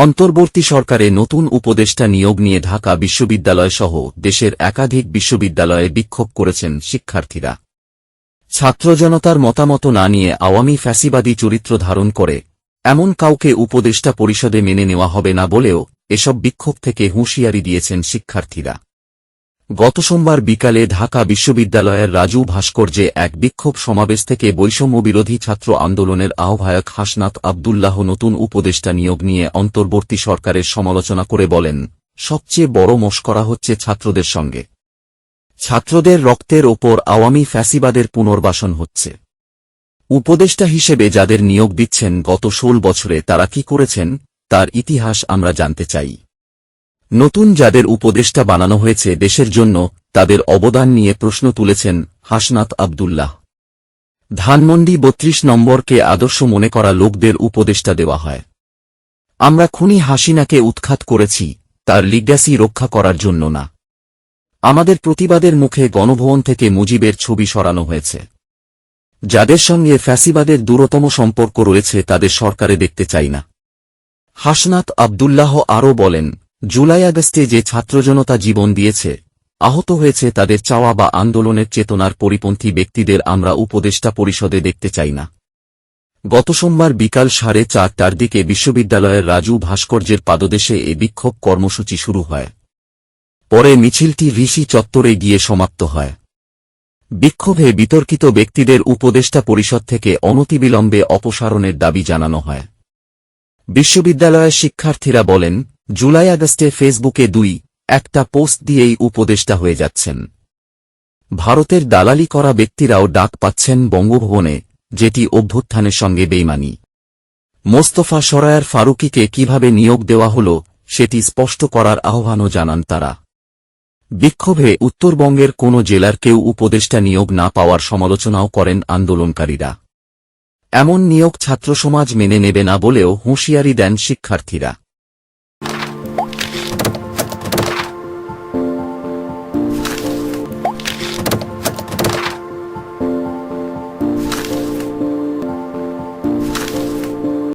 অন্তর্বর্তী সরকারে নতুন উপদেষ্টা নিয়োগ নিয়ে ঢাকা বিশ্ববিদ্যালয় সহ দেশের একাধিক বিশ্ববিদ্যালয়ে বিক্ষোভ করেছেন শিক্ষার্থীরা। ছাত্রজনতার মতামত না নিয়ে আওয়ামী ফ্যাসিবাদী চরিত্র ধারণ করে, এমন কাউকে উপদেষ্টা পরিষদে মেনে নেওয়া হবে না বলেও এসব বিক্ষোভ থেকে হুঁশিয়ারি দিয়েছেন শিক্ষার্থীরা। গত সোমবার বিকালে ঢাকা বিশ্ববিদ্যালয়ের রাজু ভাস্কর্যে এক বিক্ষোভ সমাবেশ থেকে বৈষম্য বিরোধী ছাত্র আন্দোলনের আহ্বায়ক হাসনাত আবদুল্লাহ নতুন উপদেষ্টা নিয়োগ নিয়ে অন্তর্বর্তী সরকারের সমালোচনা করে বলেন, সবচেয়ে বড় মস্করা হচ্ছে ছাত্রদের সঙ্গে। ছাত্রদের রক্তের ওপর আওয়ামী ফ্যাসিবাদের পুনর্বাসন হচ্ছে। উপদেষ্টা হিসেবে যাদের নিয়োগ দিচ্ছেন গত ষোল বছরে তারা কি করেছেন, তার ইতিহাস আমরা জানতে চাই। নতুন যাদের উপদেষ্টা বানানো হয়েছে দেশের জন্য তাদের অবদান নিয়ে প্রশ্ন তুলেছেন হাসনাত আবদুল্লাহ। ধানমন্ডি বত্রিশ নম্বরকে আদর্শ মনে করা লোকদের উপদেষ্টা দেওয়া হয়। আমরা খুনি হাসিনাকে উৎখাত করেছি, তার লিগ্যাসি রক্ষা করার জন্য না। আমাদের প্রতিবাদের মুখে গণভবন থেকে মুজিবের ছবি সরানো হয়েছে। যাদের সঙ্গে ফ্যাসিবাদের দূরতম সম্পর্ক রয়েছে তাদের সরকারে দেখতে চাই না। হাসনাত আবদুল্লাহ আরও বলেন জুলাই আগস্টে যে ছাত্রজনতা জীবন দিয়েছে, আহত হয়েছে তাদের চাওয়া বা আন্দোলনের চেতনার পরিপন্থী ব্যক্তিদের আমরা উপদেষ্টা পরিষদে দেখতে চাই না। গত সোমবার বিকাল সাড়ে চারটার দিকে বিশ্ববিদ্যালয়ের রাজু ভাস্কর্যের পাদদেশে এ বিক্ষোভ কর্মসূচি শুরু হয়। পরে মিছিলটি ঋষি চত্বরে গিয়ে সমাপ্ত হয়। বিক্ষোভে বিতর্কিত ব্যক্তিদের উপদেষ্টা পরিষদ থেকে অনতিবিলম্বে অপসারণের দাবি জানানো হয়। বিশ্ববিদ্যালয়ের শিক্ষার্থীরা বলেন জুলাই আগস্টে ফেসবুকে দুই, একটা পোস্ট দিয়েই উপদেষ্টা হয়ে যাচ্ছেন। ভারতের দালালি করা ব্যক্তিরাও ডাক পাচ্ছেন বঙ্গভবনে, যেটি অভ্যুত্থানের সঙ্গে বেইমানি। মোস্তফা সরায়ার ফারুকিকে কীভাবে নিয়োগ দেওয়া হল, সেটি স্পষ্ট করার আহ্বানও জানান তারা। বিক্ষোভে উত্তরবঙ্গের কোনো জেলার কেউ উপদেষ্টা নিয়োগ না পাওয়ার সমালোচনাও করেন আন্দোলনকারীরা। এমন নিয়োগ ছাত্রসমাজ মেনে নেবে না বলেও হুঁশিয়ারি দেন শিক্ষার্থীরা।